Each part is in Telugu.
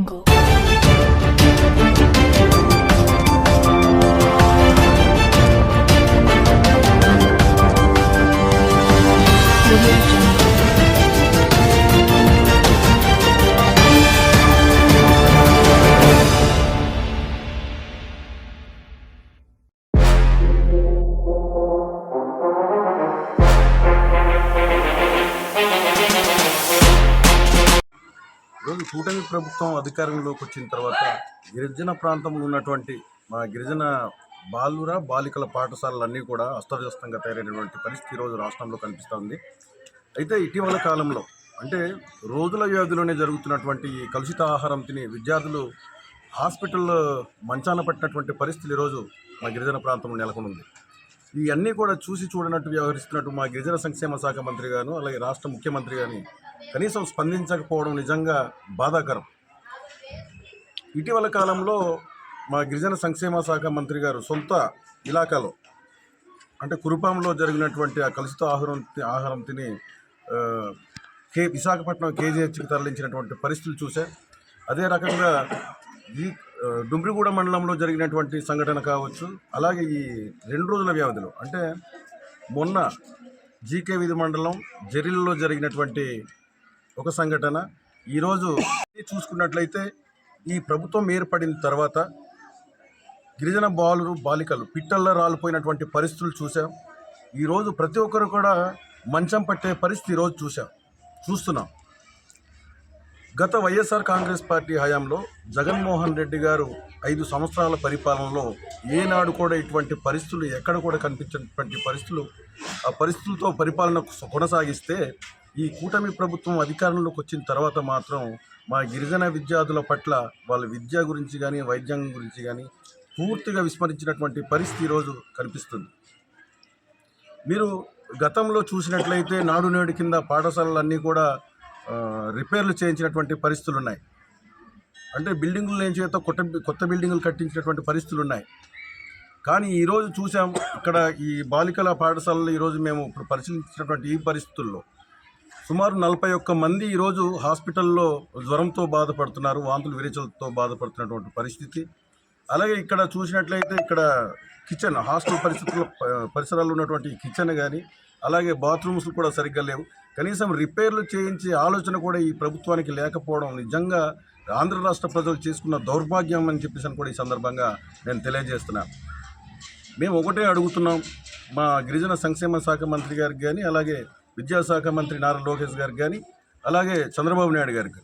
angle. Religion. కూటమి ప్రభుత్వం అధికారంలోకి వచ్చిన తర్వాత గిరిజన ప్రాంతంలో ఉన్నటువంటి మా గిరిజన బాలుర బాలికల పాఠశాలలన్నీ కూడా అస్తవ్యస్తంగా తయారైనటువంటి పరిస్థితి ఈరోజు రాష్ట్రంలో కనిపిస్తోంది. అయితే ఇటీవల కాలంలో అంటే రోజుల వ్యవధిలోనే జరుగుతున్నటువంటి ఈ కలుషిత ఆహారం తిని విద్యార్థులు హాస్పిటల్లో మంచాన పట్టినటువంటి పరిస్థితులు ఈరోజు మా గిరిజన ప్రాంతంలో నెలకొనుంది. ఇవన్నీ కూడా చూసి చూడనట్టు వ్యవహరిస్తున్నట్టు మా గిరిజన సంక్షేమ శాఖ మంత్రి గాను అలాగే రాష్ట్ర ముఖ్యమంత్రి గాని కనీసం స్పందించకపోవడం నిజంగా బాధాకరం. ఇటీవల కాలంలో మా గిరిజన సంక్షేమ శాఖ మంత్రి గారు సొంత ఇలాకాలో అంటే కురుపాంలో జరిగినటువంటి ఆ కలుషిత ఆహారం ఆహారం తిని కే విశాఖపట్నం కేజీహెచ్కి తరలించినటువంటి పరిస్థితులు చూసా అదే రకంగా ఈ డుమ్రిగూడ మండలంలో జరిగినటువంటి సంఘటన కావచ్చు అలాగే ఈ రెండు రోజుల వ్యవధిలో అంటే మొన్న జీకే విధి మండలం జెరిల్లో జరిగినటువంటి ఒక సంఘటన. ఈరోజు చూసుకున్నట్లయితే ఈ ప్రభుత్వం ఏర్పడిన తర్వాత గిరిజన బాలురు బాలికలు పిట్టల్లో రాలిపోయినటువంటి పరిస్థితులు చూసాం ఈరోజు ప్రతి ఒక్కరు కూడా మంచం పట్టే పరిస్థితి ఈరోజు చూసాం చూస్తున్నాం. గత వైఎస్ఆర్ కాంగ్రెస్ పార్టీ హయాంలో జగన్మోహన్ రెడ్డి గారు ఐదు సంవత్సరాల పరిపాలనలో ఏనాడు కూడా ఇటువంటి పరిస్థితులు ఎక్కడ కూడా కనిపించినటువంటి పరిస్థితులు ఆ పరిస్థితులతో పరిపాలన కొనసాగిస్తే ఈ కూటమి ప్రభుత్వం అధికారంలోకి వచ్చిన తర్వాత మాత్రం మా గిరిజన విద్యార్థుల పట్ల వాళ్ళ విద్య గురించి కానీ వైద్యం గురించి కానీ పూర్తిగా విస్మరించినటువంటి పరిస్థితి ఈరోజు కనిపిస్తుంది. మీరు గతంలో చూసినట్లయితే నాడు నేడు కింద పాఠశాలలన్నీ కూడా రిపేర్లు చేయించినటువంటి పరిస్థితులు ఉన్నాయి అంటే బిల్డింగులు ఏం చేత కొత్త కొత్త బిల్డింగులు కట్టించినటువంటి పరిస్థితులు ఉన్నాయి కానీ ఈరోజు చూసాం ఇక్కడ ఈ బాలికల పాఠశాలలో ఈరోజు మేము ఇప్పుడు పరిశీలించినటువంటి ఈ పరిస్థితుల్లో సుమారు నలభై ఒక్క మంది ఈరోజు హాస్పిటల్లో జ్వరంతో బాధపడుతున్నారు వాంతులు విరేచలతో బాధపడుతున్నటువంటి పరిస్థితి. అలాగే ఇక్కడ చూసినట్లయితే ఇక్కడ కిచెన్ హాస్టల్ పరిస్థితుల్లో పరిసరాల్లో ఉన్నటువంటి కిచెన్ కానీ అలాగే బాత్రూమ్స్ కూడా సరిగ్గా లేవు. కనీసం రిపేర్లు చేయించే ఆలోచన కూడా ఈ ప్రభుత్వానికి లేకపోవడం నిజంగా ఆంధ్ర రాష్ట్ర ప్రజలు చేసుకున్న దౌర్భాగ్యం అని చెప్పేసి అని కూడా ఈ సందర్భంగా నేను తెలియజేస్తున్నాను మేము ఒకటే అడుగుతున్నాం మా గిరిజన సంక్షేమ శాఖ మంత్రి గారికి కానీ అలాగే విద్యాశాఖ మంత్రి నారా లోకేష్ గారికి కానీ అలాగే చంద్రబాబు నాయుడు గారికి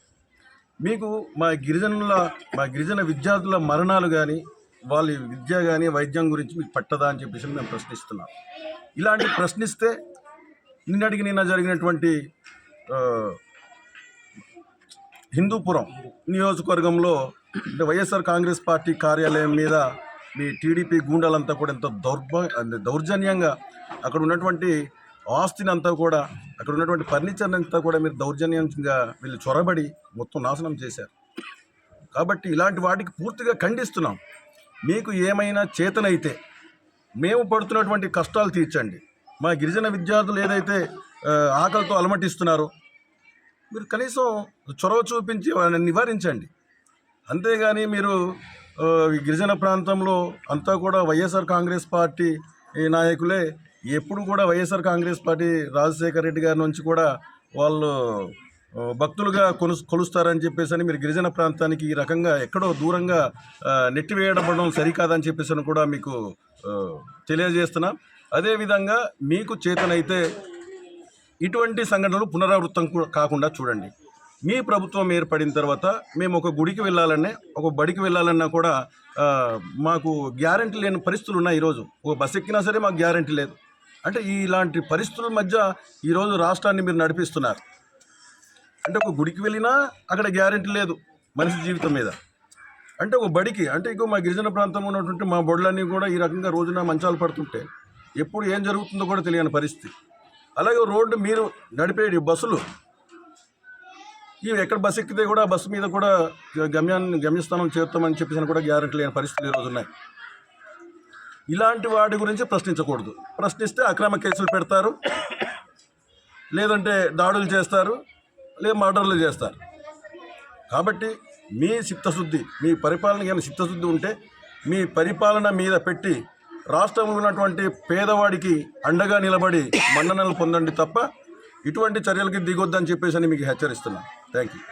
మీకు మా గిరిజనుల మా గిరిజన విద్యార్థుల మరణాలు కానీ వాళ్ళ విద్య కానీ వైద్యం గురించి మీకు పట్టదా అని చెప్పేసి మేము ప్రశ్నిస్తున్నాం. ఇలాంటి ప్రశ్నిస్తే నిన్నటికి నిన్న జరిగినటువంటి హిందూపురం నియోజకవర్గంలో అంటే వైఎస్ఆర్ కాంగ్రెస్ పార్టీ కార్యాలయం మీద మీ టీడీపీ గూండాలంతా కూడా ఎంతో దౌర్భ దౌర్జన్యంగా అక్కడ ఉన్నటువంటి ఆస్తిని అంతా కూడా అక్కడ ఉన్నటువంటి ఫర్నిచర్ అంతా కూడా మీరు దౌర్జన్యంగా వీళ్ళు చొరబడి మొత్తం నాశనం చేశారు. కాబట్టి ఇలాంటి వాటికి పూర్తిగా ఖండిస్తున్నాం. మీకు ఏమైనా చేతనైతే మేము పడుతున్నటువంటి కష్టాలు తీర్చండి. మా గిరిజన విద్యార్థులు ఏదైతే ఆకలితో అలమటిస్తున్నారో మీరు కనీసం చొరవ చూపించి వాళ్ళని నివారించండి. అంతేగాని మీరు గిరిజన ప్రాంతంలో అంతా కూడా వైఎస్ఆర్ కాంగ్రెస్ పార్టీ ఈ నాయకులే ఎప్పుడు కూడా వైఎస్ఆర్ కాంగ్రెస్ పార్టీ రాజశేఖర రెడ్డి గారి నుంచి కూడా వాళ్ళు భక్తులుగా కొను కొలుస్తారని చెప్పేసి అని మీరు గిరిజన ప్రాంతానికి ఈ రకంగా ఎక్కడో దూరంగా నెట్టివేయడం సరికాదని చెప్పేసి అని కూడా మీకు తెలియజేస్తున్నాం తెలియజేస్తున్నా. అదేవిధంగా మీకు చేతనైతే ఇటువంటి సంఘటనలు పునరావృతం కాకుండా చూడండి. మీ ప్రభుత్వం ఏర్పడిన తర్వాత మేము ఒక గుడికి వెళ్ళాలన్నా ఒక బడికి వెళ్ళాలన్నా కూడా మాకు గ్యారంటీ లేని పరిస్థితులు ఉన్నాయి ఈరోజు. ఒక బస్ ఎక్కినా సరే మాకు గ్యారంటీ లేదు. అంటే ఇలాంటి పరిస్థితుల మధ్య ఈరోజు రాష్ట్రాన్ని మీరు నడిపిస్తున్నారు. అంటే ఒక గుడికి వెళ్ళినా అక్కడ గ్యారెంటీ లేదు మనిషి జీవితం మీద. అంటే ఒక బడికి అంటే ఇంకో మా గిరిజన ప్రాంతంలో ఉన్నటువంటి మా బొడ్లన్నీ కూడా ఈ రకంగా రోజున మంచాలు పడుతుంటే ఎప్పుడు ఏం జరుగుతుందో కూడా తెలియని పరిస్థితి. అలాగే రోడ్డు మీరు నడిపే బస్సులు ఇవి ఎక్కడ బస్సు ఎక్కితే కూడా బస్సు మీద కూడా గమ్యాన్ని గమ్యస్థానం చేరుతామని చెప్పేసి కూడా గ్యారెంటీ లేని పరిస్థితులు ఈరోజు ఉన్నాయి. ఇలాంటి వాటి గురించి ప్రశ్నించకూడదు. ప్రశ్నిస్తే అక్రమ కేసులు పెడతారు. లేదంటే దాడులు చేస్తారు. లేదా మర్డర్లు చేస్తారు. కాబట్టి మీ చిత్తశుద్ధి మీ పరిపాలన కానీ చిత్తశుద్ధి ఉంటే మీ పరిపాలన మీద పెట్టి రాష్ట్రంలో ఉన్నటువంటి పేదవాడికి అండగా నిలబడి మన్ననలు పొందండి తప్ప ఇటువంటి చర్యలకి దిగొద్దని చెప్పేసి అని మీకు హెచ్చరిస్తున్నాను. Thank you